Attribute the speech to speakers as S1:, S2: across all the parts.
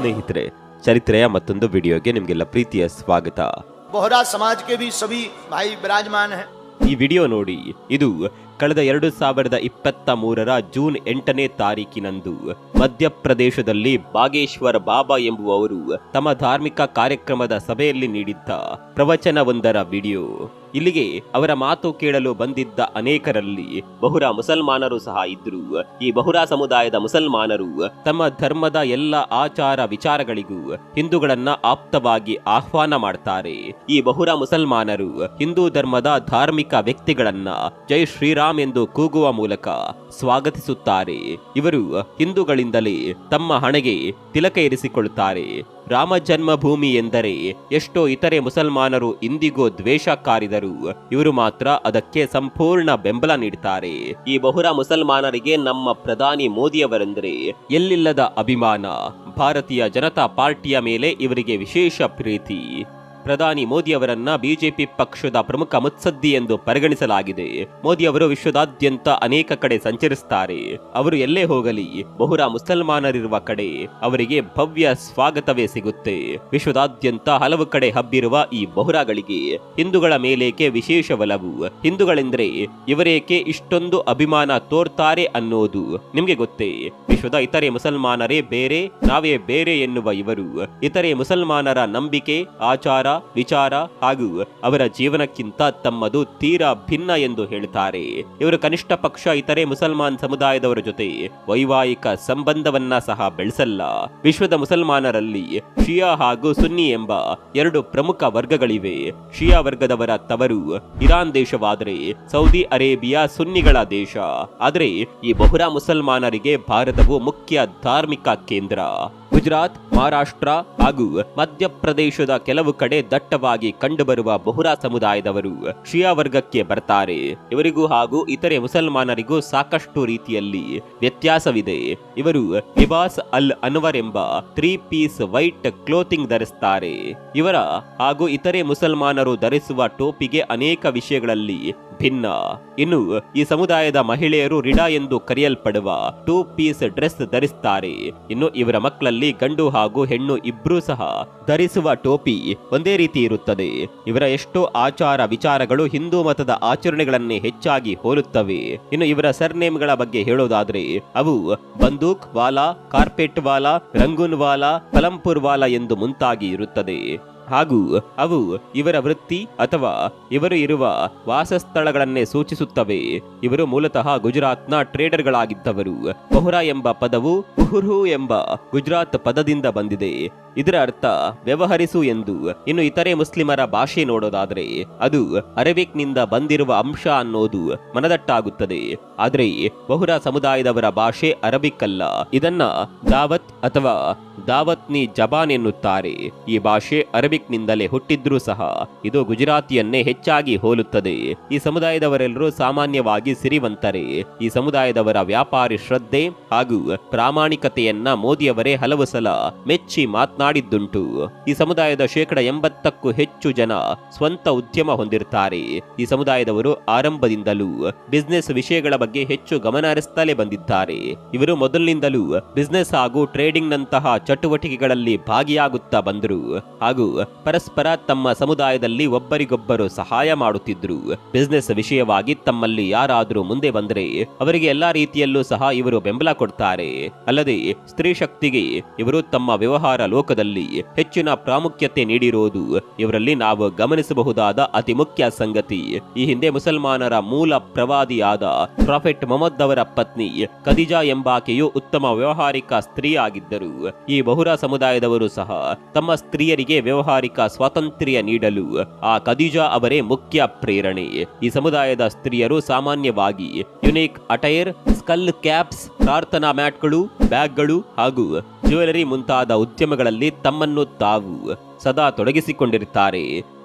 S1: ಸ್ನೇಹಿತರೆ ಚರಿತ್ರೆಯ ಮತ್ತೊಂದು ವಿಡಿಯೋಗೆ ನಿಮಗೆಲ್ಲ ಪ್ರೀತಿಯ ಸ್ವಾಗತ.
S2: ಬೋಹರಾ ಸಮಾಜಕ್ಕೆ ಬಿ ಸಭಿ ಭಾಯಿ ವಿರಾಜಮಾನ
S1: ಈ ವಿಡಿಯೋ ನೋಡಿ ಇದು ಕಳೆದ ಎರಡು ಸಾವಿರದ ಇಪ್ಪತ್ತ ಮೂರರ ಜೂನ್ ಎಂಟನೇ ತಾರೀಕಿನಂದು ಮಧ್ಯಪ್ರದೇಶದಲ್ಲಿ ಬಾಗೇಶ್ವರ ಬಾಬಾ ಎಂಬುವವರು ತಮ್ಮ ಧಾರ್ಮಿಕ ಕಾರ್ಯಕ್ರಮದ ಸಭೆಯಲ್ಲಿ ನೀಡಿದ್ದ ಪ್ರವಚನವೊಂದರ ವಿಡಿಯೋ. ಇಲ್ಲಿಗೆ ಅವರ ಮಾತು ಕೇಳಲು ಬಂದಿದ್ದ ಅನೇಕರಲ್ಲಿ ಬಹುರ ಮುಸಲ್ಮಾನರು ಸಹ ಇದ್ರು ಈ ಬಹುರಾ ಸಮುದಾಯದ ಮುಸಲ್ಮಾನರು ತಮ್ಮ ಧರ್ಮದ ಎಲ್ಲ ಆಚಾರ ವಿಚಾರಗಳಿಗೂ ಹಿಂದೂಗಳನ್ನ ಆಪ್ತವಾಗಿ ಆಹ್ವಾನ ಮಾಡ್ತಾರೆ. ಈ ಬಹುರ ಮುಸಲ್ಮಾನರು ಹಿಂದೂ ಧರ್ಮದ ಧಾರ್ಮಿಕ ವ್ಯಕ್ತಿಗಳನ್ನ ಜೈ ಶ್ರೀರಾಮ್ ಎಂದು ಕೂಗುವ ಮೂಲಕ ಸ್ವಾಗತಿಸುತ್ತಾರೆ. ಇವರು ಹಿಂದೂಗಳಿಂದಲೇ ತಮ್ಮ ಹಣೆಗೆ ತಿಲಕ ಇರಿಸಿಕೊಳ್ಳುತ್ತಾರೆ. ರಾಮ ಜನ್ಮಭೂಮಿ ಎಂದರೆ ಎಷ್ಟೋ ಇತರೆ ಮುಸಲ್ಮಾನರು ಇಂದಿಗೂ ದ್ವೇಷ ಕಾರಿದರು ಇವರು ಮಾತ್ರ ಅದಕ್ಕೆ ಸಂಪೂರ್ಣ ಬೆಂಬಲ ನೀಡುತ್ತಾರೆ ಈ ಬಹುರ ಮುಸಲ್ಮಾನರಿಗೆ ನಮ್ಮ ಪ್ರಧಾನಿ ಮೋದಿಯವರೆಂದರೆ ಎಲ್ಲಿಲ್ಲದ ಅಭಿಮಾನ? ಭಾರತೀಯ ಜನತಾ ಪಾರ್ಟಿಯ ಮೇಲೆ ಇವರಿಗೆ ವಿಶೇಷ ಪ್ರೀತಿ. ಪ್ರಧಾನಿ ಮೋದಿ ಅವರನ್ನ ಬಿಜೆಪಿ ಪಕ್ಷದ ಪ್ರಮುಖ ಮುತ್ಸದ್ದಿ ಎಂದು ಪರಿಗಣಿಸಲಾಗಿದೆ. ಮೋದಿ ಅವರು ವಿಶ್ವದಾದ್ಯಂತ ಅನೇಕ ಕಡೆ ಸಂಚರಿಸುತ್ತಾರೆ ಅವರು ಎಲ್ಲೇ ಹೋಗಲಿ, ಬಹುರ ಮುಸಲ್ಮಾನರಿರುವ ಕಡೆ ಅವರಿಗೆ ಭವ್ಯ ಸ್ವಾಗತವೇ ಸಿಗುತ್ತೆ. ವಿಶ್ವದಾದ್ಯಂತ ಹಲವು ಕಡೆ ಹಬ್ಬಿರುವ ಈ ಬಹುರಾಗಳಿಗೆ ಹಿಂದೂಗಳ ಮೇಲೇಕೆ ವಿಶೇಷ ಒಲವು? ಹಿಂದೂಗಳೆಂದ್ರೆ ಇವರೇಕೆ ಇಷ್ಟೊಂದು ಅಭಿಮಾನ ತೋರ್ತಾರೆ ಅನ್ನೋದು ನಿಮ್ಗೆ ಗೊತ್ತೇ? ವಿಶ್ವದ ಇತರೆ ಮುಸಲ್ಮಾನರೇ ಬೇರೆ, ನಾವೇ ಬೇರೆ ಎನ್ನುವ ಇವರು. ಇತರೆ ಮುಸಲ್ಮಾನರ ನಂಬಿಕೆ, ಆಚಾರ ವಿಚಾರ ಹಾಗೂ ಅವರ ಜೀವನಕ್ಕಿಂತ ತಮ್ಮದು ತೀರಾ ಭಿನ್ನ ಎಂದು ಹೇಳುತ್ತಾರೆ. ಇವರು ಕನಿಷ್ಠ ಪಕ್ಷ, ಇತರೆ ಮುಸಲ್ಮಾನ್ ಸಮುದಾಯದವರ ಜೊತೆ ವೈವಾಹಿಕ ಸಂಬಂಧವನ್ನ ಸಹ ಬೆಳೆಸಲ್ಲ. ವಿಶ್ವದ ಮುಸಲ್ಮಾನರಲ್ಲಿ ಶಿಯಾ ಹಾಗೂ ಸುನ್ನಿ ಎಂಬ ಎರಡು ಪ್ರಮುಖ ವರ್ಗಗಳಿವೆ. ಶಿಯಾ ವರ್ಗದವರ ತವರು ಇರಾನ್ ದೇಶವಾದರೆ ಸೌದಿ ಅರೇಬಿಯಾ ಸುನ್ನಿಗಳ ದೇಶ. ಆದರೆ ಈ ಬಹುರಾ ಮುಸಲ್ಮಾನರಿಗೆ ಭಾರತವು ಮುಖ್ಯ ಧಾರ್ಮಿಕ ಕೇಂದ್ರ. ಗುಜರಾತ್, ಮಹಾರಾಷ್ಟ್ರ ಹಾಗೂ ಮಧ್ಯಪ್ರದೇಶದ ಕೆಲವು ಕಡೆ ದಟ್ಟವಾಗಿ ಕಂಡುಬರುವ ಬಹುರಾ ಸಮುದಾಯದವರು ಶಿಯಾ ವರ್ಗಕ್ಕೆ ಬರ್ತಾರೆ. ಇವರಿಗೂ ಹಾಗೂ ಇತರೆ ಮುಸಲ್ಮಾನರಿಗೂ ಸಾಕಷ್ಟು ರೀತಿಯಲ್ಲಿ ವ್ಯತ್ಯಾಸವಿದೆ. ಇವರು ಲಿಬಾಸ್ ಅಲ್ ಅನ್ವರ್ ಎಂಬ ತ್ರೀ ಪೀಸ್ ವೈಟ್ ಕ್ಲೋತಿಂಗ್ ಧರಿಸ್ತಾರೆ. ಇವರ ಹಾಗೂ ಇತರೆ ಮುಸಲ್ಮಾನರು ಧರಿಸುವ ಟೋಪಿಗೆ ಅನೇಕ ವಿಷಯಗಳಲ್ಲಿ ಭಿನ್ನ. ಇನ್ನು ಈ ಸಮುದಾಯದ ಮಹಿಳೆಯರು ರಿಡಾ ಎಂದು ಕರೆಯಲ್ಪಡುವ ಟೂ ಪೀಸ್ ಡ್ರೆಸ್ ಧರಿಸ್ತಾರೆ. ಇನ್ನು ಇವರ ಮಕ್ಕಳಲ್ಲಿ ಗಂಡು ಹಾಗೂ ಹೆಣ್ಣು ಇಬ್ಬರೂ ಸಹ ಧರಿಸುವ ಟೋಪಿ ಒಂದೇ ರೀತಿ ಇರುತ್ತದೆ. ಇವರ ಎಷ್ಟೋ ಆಚಾರ ವಿಚಾರಗಳು ಹಿಂದೂ ಮತದ ಆಚರಣೆಗಳನ್ನೇ ಹೆಚ್ಚಾಗಿ ಹೋಲುತ್ತವೆ. ಇನ್ನು ಇವರ ಸರ್ನೇಮ್ಗಳ ಬಗ್ಗೆ ಹೇಳೋದಾದ್ರೆ, ಅವು ಬಂದೂಕ್ ವಾಲಾ, ಕಾರ್ಪೆಟ್ ವಾಲಾ, ರಂಗೂನ್ ವಾಲಾ ಪಲಂಪುರ್ ವಾಲಾ ಎಂದು ಮುಂತಾಗಿ ಇರುತ್ತದೆ. ಹಾಗೂ ಅವು ಇವರ ವೃತ್ತಿ ಅಥವಾ ಇವರು ಇರುವ ವಾಸಸ್ಥಳಗಳನ್ನೇ ಸೂಚಿಸುತ್ತವೆ. ಇವರು ಮೂಲತಃ ಗುಜರಾತ್ನ ಟ್ರೇಡರ್ಗಳಾಗಿದ್ದವರು. ಬಹುರಾ ಎಂಬ ಪದವು ಉಹುರು ಎಂಬ ಗುಜರಾತ್ ಪದದಿಂದ ಬಂದಿದೆ. ಇದರ ಅರ್ಥ ವ್ಯವಹರಿಸು ಎಂದು. ಇನ್ನು ಇತರೆ ಮುಸ್ಲಿಮರ ಭಾಷೆ ನೋಡೋದಾದ್ರೆ ಅದು ಅರೇಬಿಕ್ನಿಂದ ಬಂದಿರುವ ಅಂಶ ಅನ್ನೋದು ಮನದಟ್ಟಾಗುತ್ತದೆ. ಆದರೆ ಬಹುರ ಸಮುದಾಯದವರ ಭಾಷೆ ಅರಬಿಕ್ ಅಲ್ಲ ಇದನ್ನ ದಾವತ್ ಅಥವಾ ದಾವತ್ನಿ ಜಬಾನ್ ಎನ್ನುತ್ತಾರೆ. ಈ ಭಾಷೆ ಅರಬಿಕ್ ನಿಂದಲೇ ಹುಟ್ಟಿದ್ರೂ ಸಹ ಇದು ಗುಜರಾತಿಯನ್ನೇ ಹೆಚ್ಚಾಗಿ ಹೋಲುತ್ತದೆ. ಈ ಸಮುದಾಯದವರೆಲ್ಲರೂ ಸಾಮಾನ್ಯವಾಗಿ ಸಿರಿವಂತರೆ. ಈ ಸಮುದಾಯದವರ ವ್ಯಾಪಾರಿ ಶ್ರದ್ಧೆ ಹಾಗೂ ಪ್ರಾಮಾಣಿಕತೆಯನ್ನ ಮೋದಿಯವರೇ ಹಲವು ಸಲ ಮೆಚ್ಚಿ ಮಾತನಾಡಿದ್ದುಂಟು ಈ ಸಮುದಾಯದ ಶೇಕಡ ಎಂಬತ್ತಕ್ಕೂ ಹೆಚ್ಚು ಜನ ಸ್ವಂತ ಉದ್ಯಮ ಹೊಂದಿರುತ್ತಾರೆ. ಈ ಸಮುದಾಯದವರು ಆರಂಭದಿಂದಲೂ ಬಿಸ್ನೆಸ್ ವಿಷಯಗಳ ಬಗ್ಗೆ ಹೆಚ್ಚು ಗಮನ ಹರಿಸುತ್ತಲೇ ಬಂದಿದ್ದಾರೆ. ಇವರು ಮೊದಲಿನಿಂದಲೂ ಬಿಸ್ನೆಸ್ ಹಾಗೂ ಟ್ರೇಡಿಂಗ್ ನಂತಹ ಚಟುವಟಿಕೆಗಳಲ್ಲಿ ಭಾಗಿಯಾಗುತ್ತಾ ಬಂದರು. ಹಾಗೂ ಪರಸ್ಪರ ತಮ್ಮ ಸಮುದಾಯದಲ್ಲಿ ಒಬ್ಬರಿಗೊಬ್ಬರು ಸಹಾಯ ಮಾಡುತ್ತಿದ್ದರು. ಬಿಸ್ನೆಸ್ ವಿಷಯವಾಗಿ ತಮ್ಮಲ್ಲಿ ಯಾರಾದರೂ ಮುಂದೆ ಬಂದರೆ ಅವರಿಗೆ ಎಲ್ಲಾ ರೀತಿಯಲ್ಲೂ ಸಹ ಇವರು ಬೆಂಬಲ ಕೊಡ್ತಾರೆ. ಅಲ್ಲದೆ ಸ್ತ್ರೀ ಶಕ್ತಿಗೆ ಇವರು ತಮ್ಮ ವ್ಯವಹಾರ ಲೋಕದಲ್ಲಿ ಹೆಚ್ಚಿನ ಪ್ರಾಮುಖ್ಯತೆ ನೀಡಿರುವುದು. ಇವರಲ್ಲಿ ನಾವು ಗಮನಿಸಬಹುದಾದ ಅತಿ ಮುಖ್ಯ ಸಂಗತಿ, ಈ ಹಿಂದೆ ಮುಸಲ್ಮಾನರ ಮೂಲ ಪ್ರವಾದಿಯಾದ ಪ್ರಾಫೆಟ್ ಮೊಹಮ್ಮದ್ ಅವರ ಪತ್ನಿ ಖದಿಜಾ ಎಂಬಾಕೆಯು ಉತ್ತಮ ವ್ಯವಹಾರಿಕ ಸ್ತ್ರೀಯಾಗಿದ್ದರು. ಈ ಬಹುರ ಸಮುದಾಯದವರು ಸಹ ತಮ್ಮ ಸ್ತ್ರೀಯರಿಗೆ ವ್ಯವಹಾರಿಕ ಸ್ವಾತಂತ್ರ್ಯ ನೀಡಲು, ಆ ಖದೀಜಾ ಅವರೇ ಮುಖ್ಯ ಪ್ರೇರಣೆ. ಈ ಸಮುದಾಯದ ಸ್ತ್ರೀಯರು ಸಾಮಾನ್ಯವಾಗಿ ಯುನಿಕ್ ಅಟೈರ್, ಸ್ಕಲ್ ಕ್ಯಾಪ್ಸ್, ಪ್ರಾರ್ಥನಾ ಮ್ಯಾಟ್ಗಳು, ಬ್ಯಾಗ್ಗಳು ಹಾಗೂ ಜ್ಯುವೆಲರಿ ಮುಂತಾದ ಉದ್ಯಮಗಳಲ್ಲಿ ತಮ್ಮನ್ನು ತಾವು ಸದಾ ತೊಡಗಿಸಿಕೊಂಡಿರುತ್ತಾರೆ.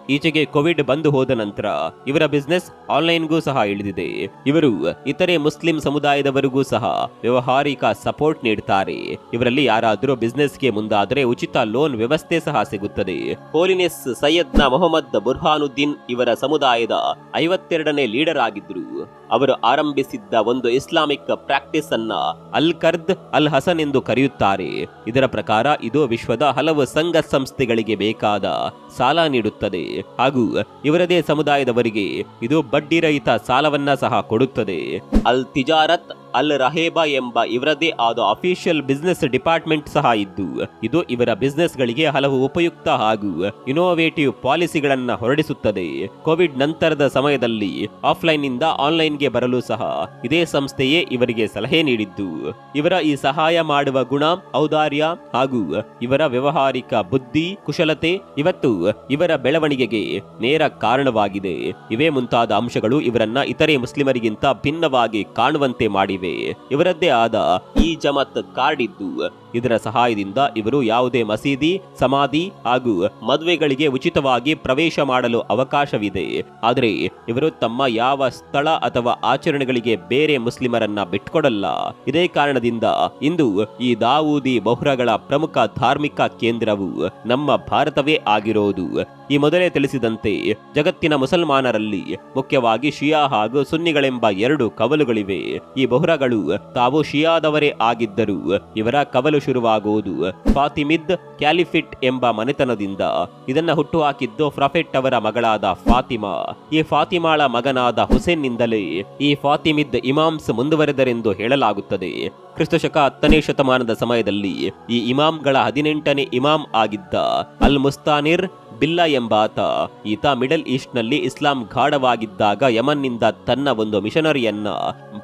S1: ಈಚೆಗೆ ಕೋವಿಡ್ ಬಂದು ಹೋದ ನಂತರ ಇವರ ಬಿಸ್ನೆಸ್ ಆನ್ಲೈನ್ಗೂ ಸಹ ಇಳಿದಿದೆ. ಇವರು ಇತರೆ ಮುಸ್ಲಿಂ ಸಮುದಾಯದವರಿಗೂ ಸಹ ವ್ಯವಹಾರಿಕ ಸಪೋರ್ಟ್ ನೀಡುತ್ತಾರೆ. ಇವರಲ್ಲಿ ಯಾರಾದರೂ ಬಿಸ್ನೆಸ್ಗೆ ಮುಂದಾದರೆ ಉಚಿತ ಲೋನ್ ವ್ಯವಸ್ಥೆ ಸಹ ಸಿಗುತ್ತದೆ. ಹೋಲಿನೆಸ್ ಸೈಯದ್ನ ಮೊಹಮ್ಮದ್ ಬುರ್ಹಾನುದ್ದೀನ್ ಇವರ ಸಮುದಾಯದ ಐವತ್ತೆರಡನೇ ಲೀಡರ್ ಆಗಿದ್ರು ಅವರು ಆರಂಭಿಸಿದ್ದ ಒಂದು ಇಸ್ಲಾಮಿಕ್ ಪ್ರಾಕ್ಟೀಸ್ ಅನ್ನ ಅಲ್ ಕರ್ದ್ ಅಲ್ ಹಸನ್ ಎಂದು ಕರೆಯುತ್ತಾರೆ. ಇದರ ಪ್ರಕಾರ ಇದು ವಿಶ್ವದ ಹಲವು ಸಂಘ ಸಂಸ್ಥೆಗಳಿಗೆ ಬೇಕಾದ ಸಾಲ ನೀಡುತ್ತದೆ. ಹಾಗೂ ಇವರದೇ ಸಮುದಾಯದವರಿಗೆ ಇದು ಬಡ್ಡಿರಹಿತ ಸಾಲವನ್ನ ಸಹ ಕೊಡುತ್ತದೆ. ಅಲ್ ತಿಜಾರತ್ ಅಲ್ ರಹೇಬಾ ಎಂಬ ಇವರದೇ ಆದ ಅಫಿಷಿಯಲ್ ಬಿಸ್ನೆಸ್ ಡಿಪಾರ್ಟ್ಮೆಂಟ್ ಸಹ ಇದ್ದು, ಇದು ಇವರ ಬಿಸ್ನೆಸ್ ಗಳಿಗೆ ಹಲವು ಉಪಯುಕ್ತ ಹಾಗೂ ಇನೋವೇಟಿವ್ ಪಾಲಿಸಿಗಳನ್ನ ಹೊರಡಿಸುತ್ತದೆ. ಕೋವಿಡ್ ನಂತರದ ಸಮಯದಲ್ಲಿ ಆಫ್ಲೈನ್ನಿಂದ ಆನ್ಲೈನ್ಗೆ ಬರಲು ಸಹ ಇದೇ ಸಂಸ್ಥೆಯೇ ಇವರಿಗೆ ಸಲಹೆ ನೀಡಿದ್ದು. ಇವರ ಈ ಸಹಾಯ ಮಾಡುವ ಗುಣ, ಔದಾರ್ಯ ಹಾಗೂ ಇವರ ವ್ಯವಹಾರಿಕ ಬುದ್ಧಿ, ಕುಶಲತೆ ಇವತ್ತು ಇವರ ಬೆಳವಣಿಗೆಗೆ ನೇರ ಕಾರಣವಾಗಿದೆ. ಇವೇ ಮುಂತಾದ ಅಂಶಗಳು ಇವರನ್ನ ಇತರೆ ಮುಸ್ಲಿಮರಿಗಿಂತ ಭಿನ್ನವಾಗಿ ಕಾಣುವಂತೆ ಮಾಡಿವೆ. ಇವರದ್ದೇ ಆದ ಈ ಜಮತ್ ಕಾರ್ಡ್ ಇದ್ದು ಇದರ ಸಹಾಯದಿಂದ ಇವರು ಯಾವುದೇ ಮಸೀದಿ, ಸಮಾಧಿ ಹಾಗೂ ಮದುವೆಗಳಿಗೆ ಉಚಿತವಾಗಿ ಪ್ರವೇಶ ಮಾಡಲು ಅವಕಾಶವಿದೆ. ಆದರೆ ಇವರು ತಮ್ಮ ಯಾವ ಸ್ಥಳ ಅಥವಾ ಆಚರಣೆಗಳಿಗೆ ಬೇರೆ ಮುಸ್ಲಿಮರನ್ನ ಬಿಟ್ಕೊಡಲ್ಲ. ಇದೇ ಕಾರಣದಿಂದ ಇಂದು ಈ ದಾವೂದಿ ಬಹುರಗಳ ಪ್ರಮುಖ ಧಾರ್ಮಿಕ ಕೇಂದ್ರವು ನಮ್ಮ ಭಾರತವೇ ಆಗಿರೋದು. ಈ ಮೊದಲೇ ತಿಳಿಸಿದಂತೆ ಜಗತ್ತಿನ ಮುಸಲ್ಮಾನರಲ್ಲಿ ಮುಖ್ಯವಾಗಿ ಶಿಯಾ ಹಾಗೂ ಸುನ್ನಿಗಳೆಂಬ ಎರಡು ಕವಲುಗಳಿವೆ. ಈ ಬಹುರಗಳು ತಾವು ಶಿಯಾದವರೇ ಆಗಿದ್ದರು ಇವರ ಕವಲು ಶುರುವಾಗುವುದು. ಫಾತಿಮಿದ್ ಕ್ಯಾಲಿಫಿಟ್ ಎಂಬ ಮನೆತನದಿಂದ ಇದನ್ನ ಹುಟ್ಟುಹಾಕಿದ್ದು ಪ್ರೊಫೆಟ್ ಅವರ ಮಗಳಾದ ಫಾತಿಮಾ. ಈ ಫಾತಿಮಾಳ ಮಗನಾದ ಹುಸೇನ್ನಿಂದಲೇ ಈ ಫಾತಿಮಿದ್ ಇಮಾಮ್ಸ್ ಮುಂದುವರೆದರೆಂದು ಹೇಳಲಾಗುತ್ತದೆ. ಕ್ರಿಸ್ತಶಕ ಹತ್ತನೇ ಶತಮಾನದ ಸಮಯದಲ್ಲಿ ಈ ಇಮಾಮ್ಗಳ ಹದಿನೆಂಟನೇ ಇಮಾಮ್ ಆಗಿದ್ದ ಅಲ್ ಮುಸ್ತಾನಿರ್ ಬಿಲ್ಲಾ ಎಂಬಾತ, ಈತ ಮಿಡಲ್ ಈಸ್ಟ್ನಲ್ಲಿ ಇಸ್ಲಾಂ ಗಾಢವಾಗಿದ್ದಾಗ ಯಮನ್ನಿಂದ ತನ್ನ ಒಂದು ಮಿಷನರಿಯನ್ನ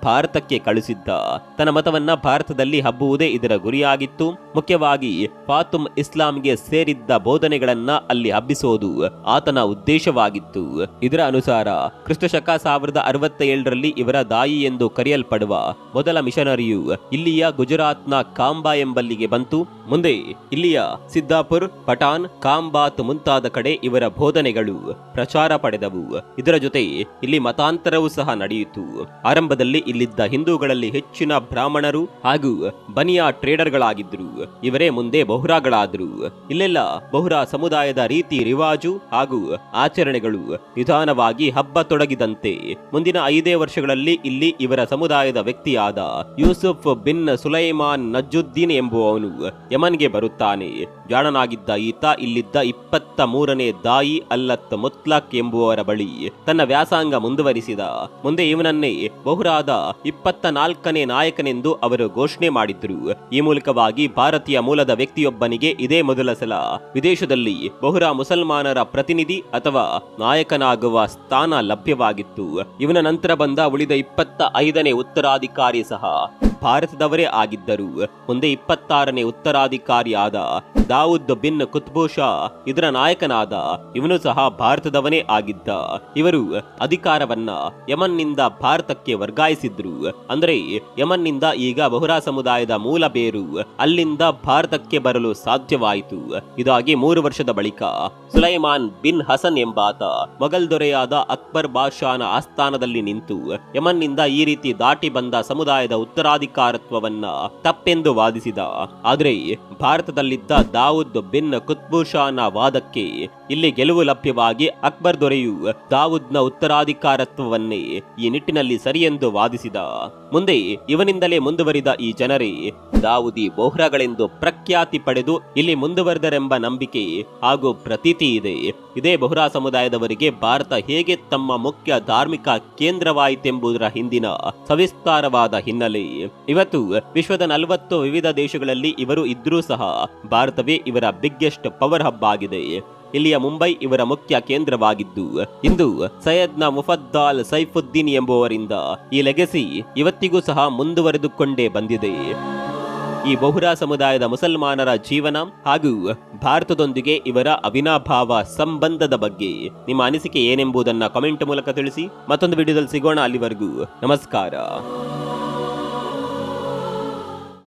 S1: ಭಾರತಕ್ಕೆ ಕಳಿಸಿದ್ದ. ತನ್ನ ಮತವನ್ನ ಭಾರತದಲ್ಲಿ ಹಬ್ಬುವುದೇ ಇದರ ಗುರಿಯಾಗಿತ್ತು. ಮುಖ್ಯವಾಗಿ ಫಾತುಮ್ ಇಸ್ಲಾಂಗೆ ಸೇರಿದ್ದ ಬೋಧನೆಗಳನ್ನ ಅಲ್ಲಿ ಹಬ್ಬಿಸೋದು ಆತನ ಉದ್ದೇಶವಾಗಿತ್ತು. ಇದರ ಅನುಸಾರ ಕ್ರಿಸ್ತಶಕ ಸಾವಿರದ ಅರವತ್ತ ಏಳರಲ್ಲಿ ಇವರ ದಾಯಿ ಎಂದು ಕರೆಯಲ್ಪಡುವ ಮೊದಲ ಮಿಷನರಿಯು ಇಲ್ಲಿಯ ಗುಜರಾತ್ನ ಕಾಂಬಾ ಎಂಬಲ್ಲಿಗೆ ಬಂತು. ಮುಂದೆ ಇಲ್ಲಿಯ ಸಿದ್ದಾಪುರ್, ಪಠಾನ್, ಕಾಂಬಾತ್ ಮುಂತಾದ ಕಡೆ ಇವರ ಬೋಧನೆಗಳು ಪ್ರಚಾರ ಪಡೆದವು. ಇದರ ಜೊತೆ ಇಲ್ಲಿ ಮತಾಂತರವೂ ಸಹ ನಡೆಯಿತು. ಆರಂಭದಲ್ಲಿ ಇಲ್ಲಿದ್ದ ಹಿಂದೂಗಳಲ್ಲಿ ಹೆಚ್ಚಿನ ಬ್ರಾಹ್ಮಣರು ಹಾಗೂ ಬನಿಯಾ ಟ್ರೇಡರ್ಗಳಾಗಿದ್ದರು. ಇವರೇ ಮುಂದೆ ಬಹುರಾಗಳಾದ್ರು. ಇಲ್ಲೆಲ್ಲ ಬಹುರಾ ಸಮುದಾಯದ ರೀತಿ ರಿವಾಜು ಹಾಗೂ ಆಚರಣೆಗಳು ನಿಧಾನವಾಗಿ ಹಬ್ಬ ತೊಡಗಿದಂತೆ. ಮುಂದಿನ ಐದೇ ವರ್ಷಗಳಲ್ಲಿ ಇಲ್ಲಿ ಇವರ ಸಮುದಾಯದ ವ್ಯಕ್ತಿಯಾದ ಯೂಸುಫ್ ಬಿನ್ ಸುಲೈಮಾನ್ ನಜ್ಜುದ್ದೀನ್ ಎಂಬುವವನು ಯಮನ್ಗೆ ಬರುತ್ತಾನೆ. ಜಾಣನಾಗಿದ್ದ ಈತ ಇಲ್ಲಿದ್ದ ಇಪ್ಪತ್ತ ಮೂರನೇ ದಾಯಿ ಅಲ್ಲತ್ ಮುತ್ಲಾಕ್ ಎಂಬುವವರ ಬಳಿ ತನ್ನ ವ್ಯಾಸಾಂಗ ಮುಂದುವರಿಸಿದ. ಮುಂದೆ ಇವನನ್ನೇ ಬಹುರಾದ ಇಪ್ಪತ್ತ ನಾಲ್ಕನೇ ನಾಯಕನೆಂದು ಅವರು ಘೋಷಣೆ ಮಾಡಿದ್ರು. ಈ ಮೂಲಕವಾಗಿ ಭಾರತೀಯ ಮೂಲದ ವ್ಯಕ್ತಿಯೊಬ್ಬನಿಗೆ ಇದೇ ಮೊದಲ ಸಲ. ವಿದೇಶದಲ್ಲಿ ಬಹುರಾ ಮುಸಲ್ಮಾನರ ಪ್ರತಿನಿಧಿ ಅಥವಾ ನಾಯಕನಾಗುವ ಸ್ಥಾನ ಲಭ್ಯವಾಗಿತ್ತು. ಇವನ ನಂತರ ಬಂದ ಉಳಿದ ಇಪ್ಪತ್ತ ಐದನೇ ಉತ್ತರಾಧಿಕಾರಿ ಸಹ. ಭಾರತದವರೇ ಆಗಿದ್ದರು. ಮುಂದೆ ಇಪ್ಪತ್ತಾರನೇ ಉತ್ತರಾಧಿಕಾರಿಯಾದ ದಾವುದ್ ಬಿನ್ ಕುತ್ಬೋಷಾ ಇದರ ನಾಯಕನಾದ. ಇವನು ಸಹ ಭಾರತದವನೇ ಆಗಿದ್ದ. ಇವರು ಅಧಿಕಾರವನ್ನ ಯಮನ್ನಿಂದ ಭಾರತಕ್ಕೆ ವರ್ಗಾಯಿಸಿದ್ರು. ಅಂದ್ರೆ ಯಮನ್ನಿಂದ ಈಗ ಬಹುರಾ ಸಮುದಾಯದ ಮೂಲ ಬೇರು ಅಲ್ಲಿಂದ ಭಾರತಕ್ಕೆ ಬರಲು ಸಾಧ್ಯವಾಯಿತು. ಇದಾಗಿ ಮೂರು ವರ್ಷದ ಬಳಿಕ ಸುಲೈಮಾನ್ ಬಿನ್ ಹಸನ್ ಎಂಬಾತ ಮೊಘಲ್ ದೊರೆಯಾದ ಅಕ್ಬರ್ ಬಾಷಾನ ಆಸ್ಥಾನದಲ್ಲಿ ನಿಂತು ಯಮನ್ನಿಂದ ಈ ರೀತಿ ದಾಟಿ ಬಂದ ಸಮುದಾಯದ ಉತ್ತರಾಧಿಕಾರತ್ವವನ್ನ ತಪ್ಪೆಂದು ವಾದಿಸಿದ. ಆದರೆ ಭಾರತದಲ್ಲಿದ್ದ ದಾವೂದ್ ಬಿನ್ ಕುತ್ಬುಷಾನ ವಾದಕ್ಕೆ ಇಲ್ಲಿ ಗೆಲುವು ಲಭ್ಯವಾಗಿ ಅಕ್ಬರ್ ದೊರೆಯು. ದಾವೂದ್ನ ಉತ್ತರಾಧಿಕಾರತ್ವವನ್ನೇ ಈ ನಿಟ್ಟಿನಲ್ಲಿ ಸರಿಯೆಂದು ವಾದಿಸಿದ. ಮುಂದೆ ಇವನಿಂದಲೇ ಮುಂದುವರಿದ ಈ ಜನರೇ ದಾವುದಿ ಬೋಹ್ರಾಗಳೆಂದು ಪ್ರಖ್ಯಾತಿ ಪಡೆದು ಇಲ್ಲಿ ಮುಂದುವರೆದರೆಂಬ ನಂಬಿಕೆ ಹಾಗೂ ಪ್ರತೀತಿ ಇದೆ. ಇದೇ ಬೋಹ್ರಾ ಸಮುದಾಯದವರಿಗೆ ಭಾರತ ಹೇಗೆ ತಮ್ಮ ಮುಖ್ಯ ಧಾರ್ಮಿಕ ಕೇಂದ್ರವಾಯಿತೆಂಬುದರ ಹಿಂದಿನ ಸವಿಸ್ತಾರವಾದ ಹಿನ್ನೆಲೆ. ಇವತ್ತು ವಿಶ್ವದ ನಲವತ್ತು ವಿವಿಧ ದೇಶಗಳಲ್ಲಿ ಇವರು ಇದ್ರೂ ಸಹ ಭಾರತವೇ ಇವರ ಬಿಗ್ಗೆಸ್ಟ್ ಪವರ್ ಹಬ್ ಆಗಿದೆ. ಇಲ್ಲಿಯ ಮುಂಬೈ ಇವರ ಮುಖ್ಯ ಕೇಂದ್ರವಾಗಿದ್ದು, ಇಂದು ಸೈಯದ್ನ ಮುಫದ್ದಾಲ್ ಸೈಫುದ್ದೀನ್ ಎಂಬುವರಿಂದ ಈ ಲೆಗಸಿ ಇವತ್ತಿಗೂ ಸಹ ಮುಂದುವರೆದುಕೊಂಡೇ ಬಂದಿದೆ. ಈ ಬಹುರಾ ಸಮುದಾಯದ ಮುಸಲ್ಮಾನರ ಜೀವನ ಹಾಗೂ ಭಾರತದೊಂದಿಗೆ ಇವರ ಅವಿನಾಭಾವ ಸಂಬಂಧದ ಬಗ್ಗೆ ನಿಮ್ಮ ಅನಿಸಿಕೆ ಏನೆಂಬುದನ್ನ ಕಮೆಂಟ್ ಮೂಲಕ ತಿಳಿಸಿ. ಮತ್ತೊಂದು ವಿಡಿಯೋದಲ್ಲಿ ಸಿಗೋಣ ಅಲ್ಲಿವರೆಗೂ. ನಮಸ್ಕಾರ.